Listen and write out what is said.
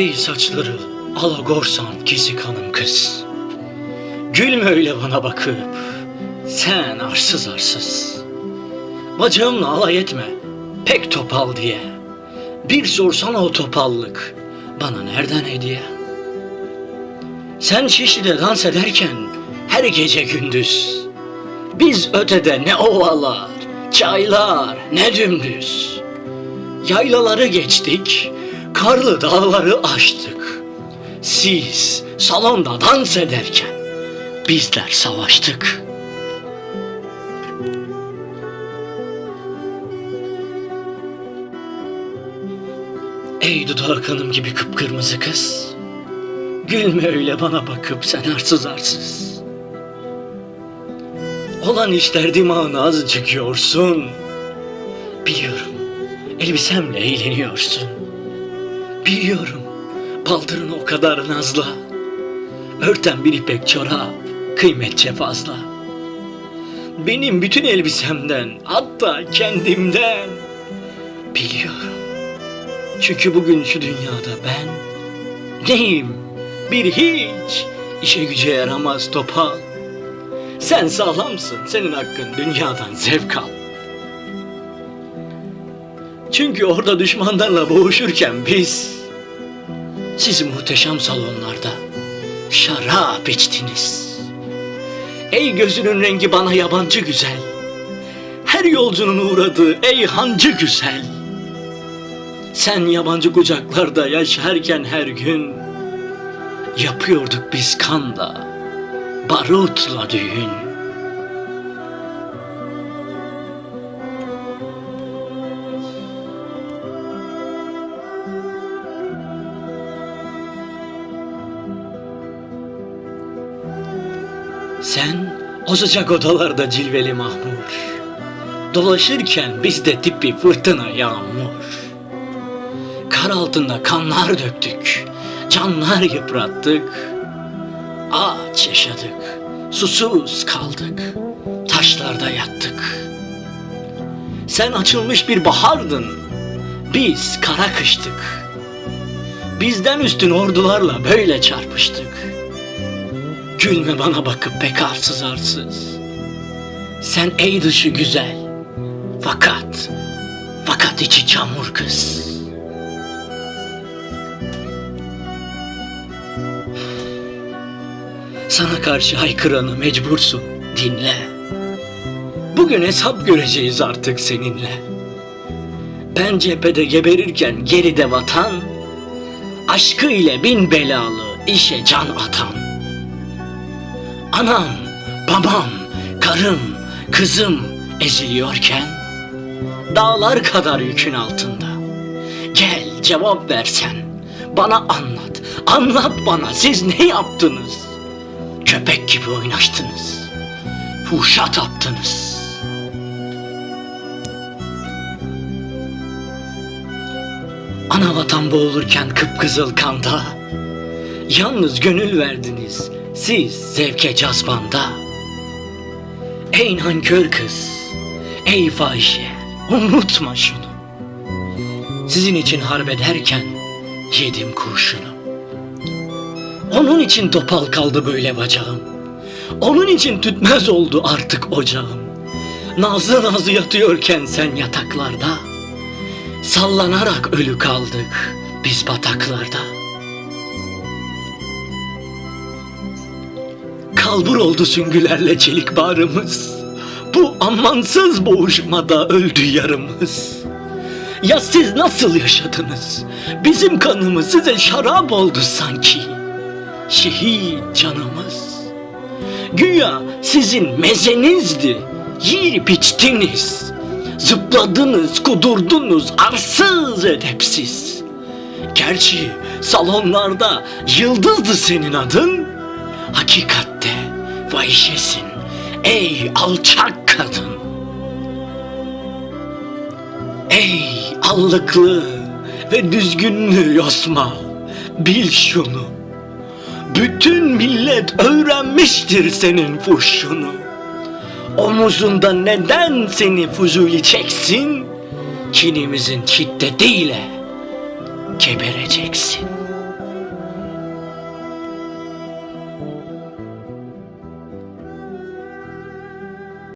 Ey saçları alagorsan kesik hanım kız. Gülme öyle bana bakıp. Sen arsız arsız. Bacağımla alay etme. Pek topal diye. Bir sorsana o topallık. Bana nereden hediye? Sen Şişli'de dans ederken her gece gündüz. Biz ötede ne ovalar, çaylar, ne dümdüz. Yaylaları geçtik, karlı dağları aştık. Siz salonda dans ederken bizler savaştık. Ey dudağı kanım gibi kıpkırmızı kız. Gülme öyle bana bakıp sen arsız arsız. Olan işler dimağına azıcık yorsun. Biliyorum elbisemle eğleniyorsun. Biliyorum baldırın o kadar nazla. Örten bir ipek çorap kıymetçe fazla. Benim bütün elbisemden hatta kendimden biliyorum. Çünkü bugün şu dünyada ben neyim? Bir hiç işe güce yaramaz topal. Sen sağlamsın, senin hakkın dünyadan zevk al. Çünkü orada düşmanlarla boğuşurken biz siz muhteşem salonlarda şarap içtiniz. Ey gözünün rengi bana yabancı güzel. Her yolcunun uğradığı ey hancı güzel. Sen yabancı kucaklarda yaşarken her gün yapıyorduk biz kanla, barutla düğün. Sen o sıcak odalarda cilveli mahmur. Dolaşırken biz de tipi fırtına yağmur. Kar altında kanlar döktük, canlar yıprattık. Aç yaşadık, susuz kaldık, taşlarda yattık. Sen açılmış bir bahardın, biz kara kıştık. Bizden üstün ordularla böyle çarpıştık. Gülme bana bakıp pek arsız arsız. Sen ey dışı güzel, fakat, fakat içi çamur kız. Sana karşı haykıranı mecbursun, dinle. Bugün hesap göreceğiz artık seninle. Ben cephede geberirken geride vatan, aşkı ile bin belalı işe can atan. Anam, babam, karım, kızım eziliyorken, dağlar kadar yükün altında. Gel cevap versen, bana anlat, anlat bana siz ne yaptınız? Köpek gibi oynaştınız. Fuhşa taptınız. Ana vatan boğulurken kıpkızıl kanda. Yalnız gönül verdiniz siz zevke cazbanda. Ey nankör kız, ey fahişe unutma şunu. Sizin için harbederken yedim kurşunu. Onun için topal kaldı böyle bacağım. Onun için tütmez oldu artık ocağım. Nazlı nazlı yatıyorken sen yataklarda. Sallanarak ölü kaldık biz bataklarda. Kalbur oldu süngülerle çelik bağrımız. Bu amansız boğuşmada öldü yarımız. Ya siz nasıl yaşadınız? Bizim kanımız size şarap oldu sanki şehit canımız. Güya sizin mezenizdi, yiyip içtiniz. Zıpladınız, kudurdunuz, arsız edepsiz. Gerçi salonlarda yıldızdı senin adın. Hakikatte fahişesin, ey alçak kadın. Ey allıklı ve düzgünlü yosma, bil şunu. Bütün millet öğrenmiştir senin fuhşunu. Omuzunda neden seni fuzuli çeksin? Kinimizin şiddetiyle gebereceksin.